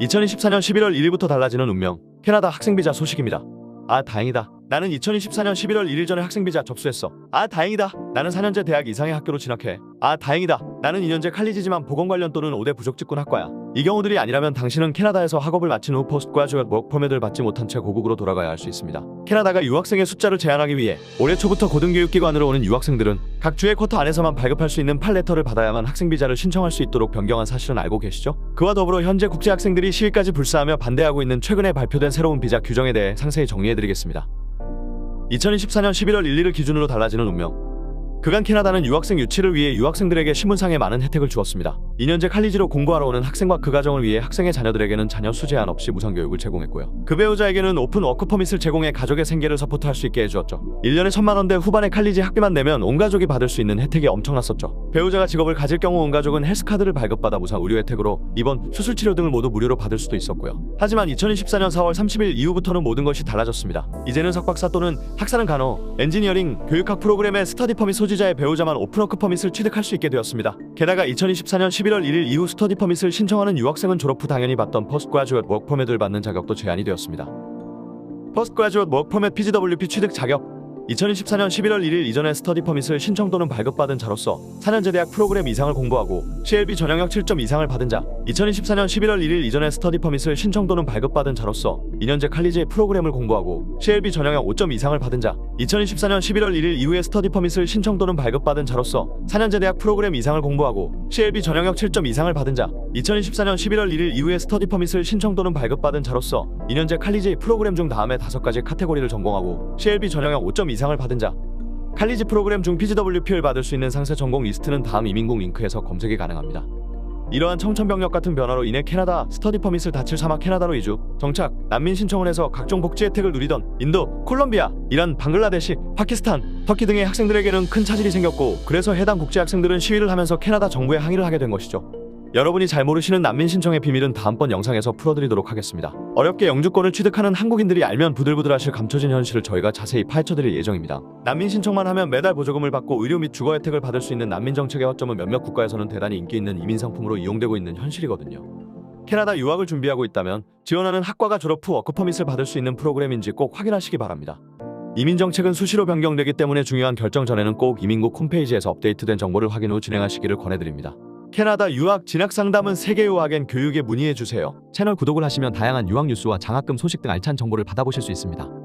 2024년 11월 1일부터 달라지는 운명. 캐나다 학생비자 소식입니다. 아, 다행이다. 나는 2024년 11월 1일 전에 학생비자 접수했어. 아, 다행이다. 나는 4년제 대학 이상의 학교로 진학해. 아, 다행이다. 나는 2년제 칼리지지만 보건 관련 또는 5대 부족직군 학과야. 이 경우들이 아니라면 당신은 캐나다에서 학업을 마친 후 포스트 그라주엇 워크 퍼밋을 받지 못한 채 고국으로 돌아가야 할 수 있습니다. 캐나다가 유학생의 숫자를 제한하기 위해 올해 초부터 고등교육기관으로 오는 유학생들은 각 주의 쿼터 안에서만 발급할 수 있는 팔레터를 받아야만 학생비자를 신청할 수 있도록 변경한 사실은 알고 계시죠? 그와 더불어 현재 국제학생들이 시위까지 불사하며 반대하고 있는 최근에 발표된 새로운 비자 규정에 대해 상세히 정리해드리겠습니다. 2024년 11월 1일을 기준으로 달라지는 운명. 그간 캐나다는 유학생 유치를 위해 유학생들에게 신분상의 많은 혜택을 주었습니다. 2년제 칼리지로 공부하러 오는 학생과 그 가정을 위해 학생의 자녀들에게는 자녀 수 제 한 없이 무상 교육을 제공했고요. 그 배우자에게는 오픈 워크 퍼밋을 제공해 가족의 생계를 서포트할 수 있게 해주었죠. 1년에 1천만 원대 후반의 칼리지 학비만 내면 온 가족이 받을 수 있는 혜택이 엄청났었죠. 배우자가 직업을 가질 경우 온 가족은 헬스카드를 발급받아 무상 의료 혜택으로 입원, 수술 치료 등을 모두 무료로 받을 수도 있었고요. 하지만 2024년 4월 30일 이후부터는 모든 것이 달라졌습니다. 이제는 석박사 또는 학사는 간호, 엔지니어링, 교육학 프로그램의 스터디 퍼밋 소지자의 배우자만 오픈워크 퍼밋을 취득할 수 있게 되었습니다. 게다가 2024년 11월 1일 이후 스터디 퍼밋을 신청하는 유학생은 졸업 후 당연히 받던 포스트 그라주엇 워크 퍼밋을 받는 자격도 제한이 되었습니다. 포스트 그라주엇 워크 퍼밋 PGWP 취득 자격 2024년 11월 1일 이전에 스터디 퍼밋을 신청 또는 발급받은 자로서 4년제 대학 프로그램 이상을 공부하고 CLB 전형역 7점 이상을 받은 자 2024년 11월 1일 이전에 스터디 퍼밋을 신청 또는 발급받은 자로서 2년제 칼리지 프로그램을 공부하고 CLB 전형역 5점 이상을 받은 자. 2024년 11월 1일 이후에 스터디 퍼밋을 신청 또는 발급받은 자로서 4년제 대학 프로그램 이상을 공부하고 CLB 전형역 7점 이상을 받은 자. 2024년 11월 1일 이후에 스터디 퍼밋을 신청 또는 발급받은 자로서 2년제 칼리지 프로그램 중 다음에 다섯 가지 카테고리를 전공하고 CLB 전형역 5점 이상을 받은 자. 칼리지 프로그램 중 PGWP를 받을 수 있는 상세 전공 리스트는 다음 이민국 링크에서 검색이 가능합니다. 이러한 청천벽력 같은 변화로 인해 캐나다 스터디 퍼밋을 다칠 사막 캐나다로 이주, 정착, 난민 신청을 해서 각종 복지 혜택을 누리던 인도, 콜롬비아, 이란, 방글라데시, 파키스탄, 터키 등의 학생들에게는 큰 차질이 생겼고 그래서 해당 국제 학생들은 시위를 하면서 캐나다 정부에 항의를 하게 된 것이죠. 여러분이 잘 모르시는 난민 신청의 비밀은 다음번 영상에서 풀어드리도록 하겠습니다. 어렵게 영주권을 취득하는 한국인들이 알면 부들부들하실 감춰진 현실을 저희가 자세히 파헤쳐드릴 예정입니다. 난민 신청만 하면 매달 보조금을 받고 의료 및 주거 혜택을 받을 수 있는 난민 정책의 허점은 몇몇 국가에서는 대단히 인기 있는 이민 상품으로 이용되고 있는 현실이거든요. 캐나다 유학을 준비하고 있다면 지원하는 학과가 졸업 후 워크 퍼밋을 받을 수 있는 프로그램인지 꼭 확인하시기 바랍니다. 이민 정책은 수시로 변경되기 때문에 중요한 결정 전에는 꼭 이민국 홈페이지에서 업데이트된 정보를 확인 후 진행하시기를 권해드립니다. 캐나다 유학 진학 상담은 세계 유학엔 교육에 문의해 주세요. 채널 구독을 하시면 다양한 유학 뉴스와 장학금 소식 등 알찬 정보를 받아보실 수 있습니다.